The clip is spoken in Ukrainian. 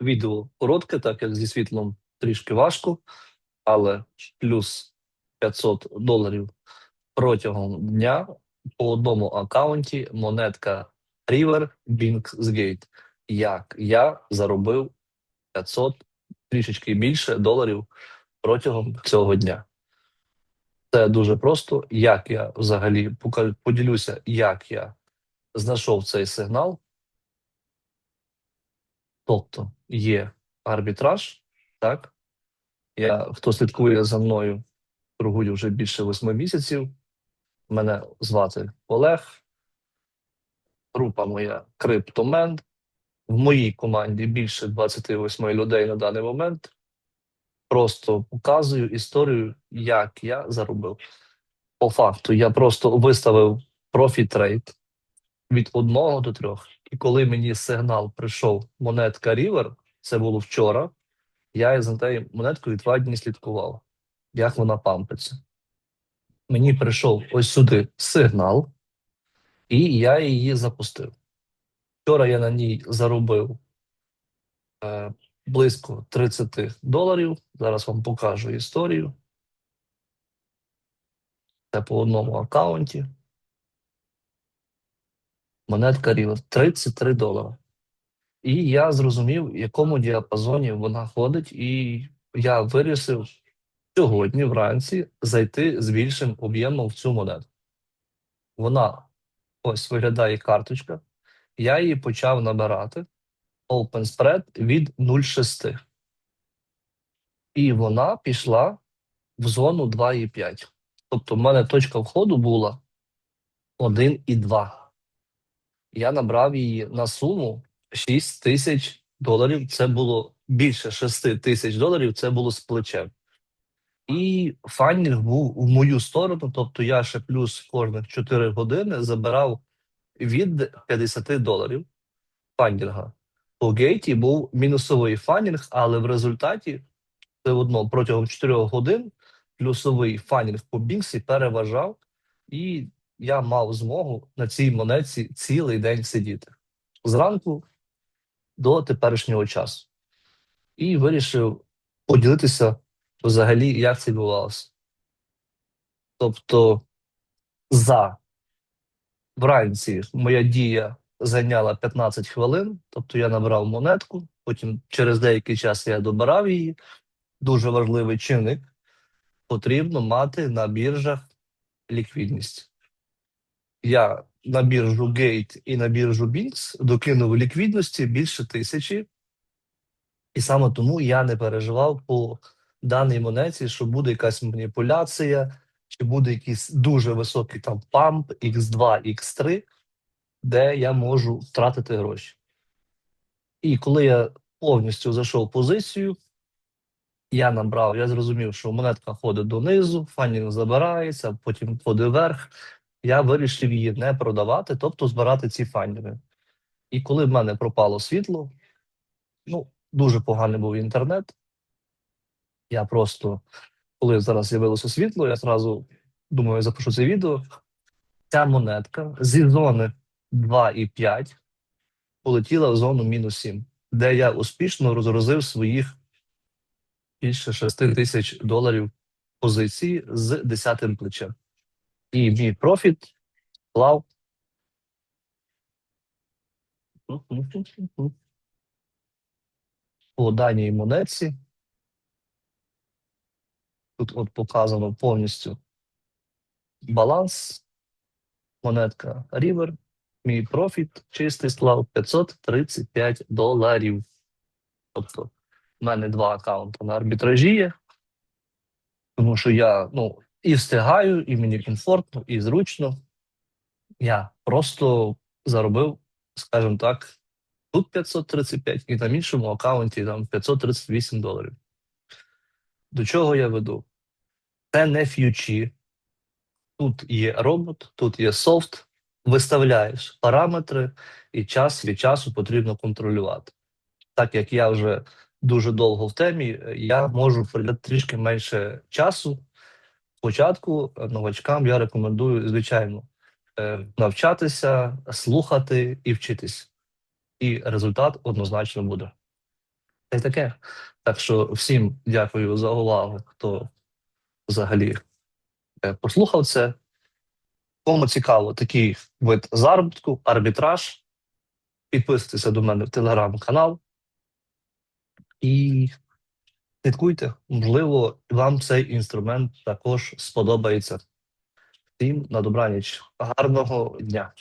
Відео коротке, так як зі світлом трішки важко, але плюс 500 доларів протягом дня по одному аккаунті монетка River Bingsgate. Як я заробив 500 трішечки більше доларів протягом цього дня. Це дуже просто. Як я взагалі поділюся, як я знайшов цей сигнал. Тобто є арбітраж, так? Я, хто слідкує за мною, торгую вже більше восьми місяців. Мене звати Олег. Група моя Криптомен. В моїй команді більше 28 людей на даний момент. Просто показую історію, як я заробив. По факту, я просто виставив профіт-трейд від 1 до 3. І коли мені сигнал прийшов монетка River, це було вчора, я за тією монеткою два дні слідкував, як вона пампиться. Мені прийшов ось сюди сигнал, і я її запустив. Вчора я на ній заробив е, близько 30 доларів. Зараз вам покажу історію. Це по одному аккаунті. Монетка River 33 долара. І я зрозумів, в якому діапазоні вона ходить, і я вирішив сьогодні вранці зайти з більшим об'ємом в цю монету. Вона ось виглядає карточка. Я її почав набирати open spread від 0,6. І вона пішла в зону 2,5. Тобто, в мене точка входу була 1,2. Я набрав її на суму 6 тисяч доларів. Це було більше 6 тисяч доларів. Це було з плечем. І фандінг був в мою сторону, тобто я ще плюс кожних 4 години забирав від 50 доларів фандінга. По гейті був мінусовий фандінг, але в результаті все одно протягом 4 годин плюсовий фандінг по Бінксі переважав, і я мав змогу на цій монетці цілий день сидіти зранку до теперішнього часу. І вирішив поділитися взагалі, як це відбувалося. Тобто, за вранці моя дія зайняла 15 хвилин, тобто я набрав монетку, потім через деякий час я добирав її. Дуже важливий чинник потрібно мати на біржах ліквідність. Я на біржу Gate і на біржу Binx докинув ліквідності більше тисячі, і саме тому я не переживав по даній монеті, що буде якась маніпуляція, чи буде якийсь дуже високий там памп X2, X3, де я можу втратити гроші. І коли я повністю зайшов в позицію, я набрав, я зрозумів, що монетка ходить донизу, фанінг забирається, потім ходить вверх. Я вирішив її не продавати, тобто збирати ці фандінги. І коли в мене пропало світло, ну, дуже поганий був інтернет. Я просто, коли зараз з'явилося світло, я зразу думаю, запишу це відео. Ця монетка зі зони 2,5 полетіла в зону мінус 7, де я успішно розгрузив своїх більше 6 тисяч доларів позиції з 10 плечем. І мій профіт склав. По даній монетці. Тут от показано повністю баланс. Монетка River. Мій профіт чистий склав 535 доларів. Тобто, в мене два аккаунти на арбітражі є, тому що я ну, і встигаю, і мені комфортно, і зручно. Я просто заробив, скажімо так, тут 535 і на іншому аккаунті там 538 доларів. До чого я веду? Це не ф'ючі. Тут є робот, тут є софт, виставляєш параметри, і час від часу потрібно контролювати. Так як я вже дуже довго в темі, я можу приділяти трішки менше часу. Спочатку новачкам я рекомендую, звичайно, е, навчатися, слухати і вчитись. І результат однозначно буде. Й таке. Так що всім дякую за увагу, хто взагалі е, послухав це. Кому цікаво такий вид заробітку, арбітраж. Підписуйтеся до мене в телеграм-канал і слідкуйте. Можливо, вам цей інструмент також сподобається. Всім на добраніч. Гарного дня!